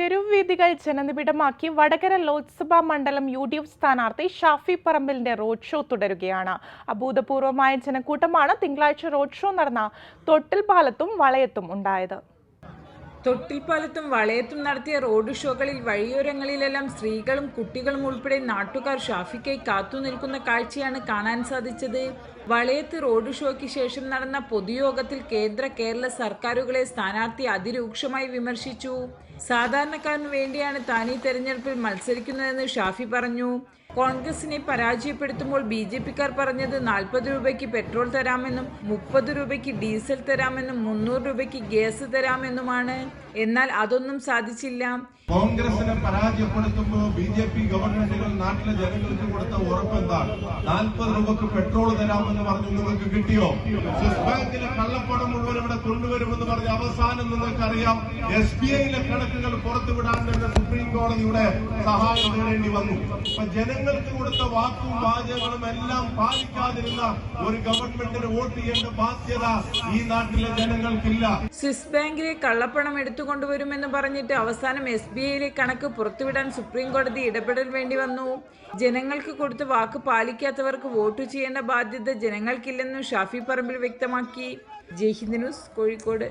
തെരുവുവേദികൾ ജനനിബിഡമാക്കി വടകര ലോക്സഭാ മണ്ഡലം U D F സ്ഥാനാർത്ഥി Shafi പറമ്പിലിന്റെ road show തുടരുകയാണ്. അഭൂതപൂർവമായ ജനക്കൂട്ടമാണ് തിങ്കളാഴ്ച റോഡ് ഷോ നടന്ന തൊട്ടിൽ പാലത്തും വളയത്തും ഉണ്ടായത്. തൊട്ടിൽപ്പാലത്തും വളയത്തും നടത്തിയ റോഡ് ഷോകളിൽ വഴിയോരങ്ങളിലെല്ലാം സ്ത്രീകളും കുട്ടികളും ഉൾപ്പെടെ നാട്ടുകാർ ഷാഫിക്കായി കാത്തുനിൽക്കുന്ന കാഴ്ചയാണ് കാണാൻ സാധിച്ചത്. വളയത്ത് റോഡ് ഷോയ്ക്ക് ശേഷം നടന്ന പൊതുയോഗത്തിൽ കേന്ദ്ര കേരള സർക്കാരുകളെ സ്ഥാനാർത്ഥി അതിരൂക്ഷമായി വിമർശിച്ചു. സാധാരണക്കാരന് വേണ്ടിയാണ് താൻ ഈ തെരഞ്ഞെടുപ്പിൽ മത്സരിക്കുന്നതെന്ന് ഷാഫി പറഞ്ഞു. കോൺഗ്രസിനെ പരാജയപ്പെടുത്തുമ്പോൾ ബി ജെ പിക്കാർ പറഞ്ഞത് നാൽപ്പത് രൂപയ്ക്ക് പെട്രോൾ തരാമെന്നും മുപ്പത് രൂപയ്ക്ക് ഡീസൽ തരാമെന്നും മുന്നൂറ് രൂപയ്ക്ക് ഗ്യാസ് തരാമെന്നുമാണ്. എന്നാൽ അതൊന്നും സാധിച്ചില്ല. കോൺഗ്രസിനെ പരാജയപ്പെടുത്തുമ്പോൾ ബി ജെ പി ഗവൺമെന്റുകൾ നാട്ടിലെ ജനങ്ങൾക്ക് കൊടുത്ത ഉറപ്പെന്താണ്? നാൽപ്പത് രൂപക്ക് പെട്രോൾ തരാമെന്ന് പറഞ്ഞു നിങ്ങൾക്ക് കിട്ടിയോ? സ്വിസ് ബാങ്കിലെ കള്ളപ്പണം മുഴുവൻ ഇവിടെ കൊണ്ടുവരുമെന്ന് പറഞ്ഞ അവസാനം നിങ്ങൾക്ക് അറിയാം എസ് ബി ഐയിലെ കണക്കുകൾ പുറത്തുവിടാൻ തന്നെ സുപ്രീം കോടതിയുടെ സഹായം നേടേണ്ടി വന്നു. അപ്പൊ ജനങ്ങൾക്ക് കൊടുത്ത വാക്കും വാചകങ്ങളും എല്ലാം പാലിക്കാതിരുന്ന ഒരു ഗവൺമെന്റിന് വോട്ട് ചെയ്യേണ്ട ബാധ്യത ഈ നാട്ടിലെ ജനങ്ങൾക്കില്ല. സ്വിസ് ബാങ്കിലെ കള്ളപ്പണം എടുത്തുകൊണ്ടുവരുമെന്ന് പറഞ്ഞിട്ട് അവസാനം എസ് ബി ഐയിലെ കണക്ക് പുറത്തുവിടാൻ സുപ്രീം കോടതി ഇടപെടൽ വേണ്ടി വന്നു. ജനങ്ങൾക്ക് കൊടുത്ത വാക്ക് പാലിക്കാത്തവർക്ക് വോട്ട് ചെയ്യേണ്ട ബാധ്യത ജനങ്ങൾക്കില്ലെന്നും ഷാഫി പറമ്പിൽ വ്യക്തമാക്കി. ജയ്ഹിന്ദ് ന്യൂസ് കോഴിക്കോട്.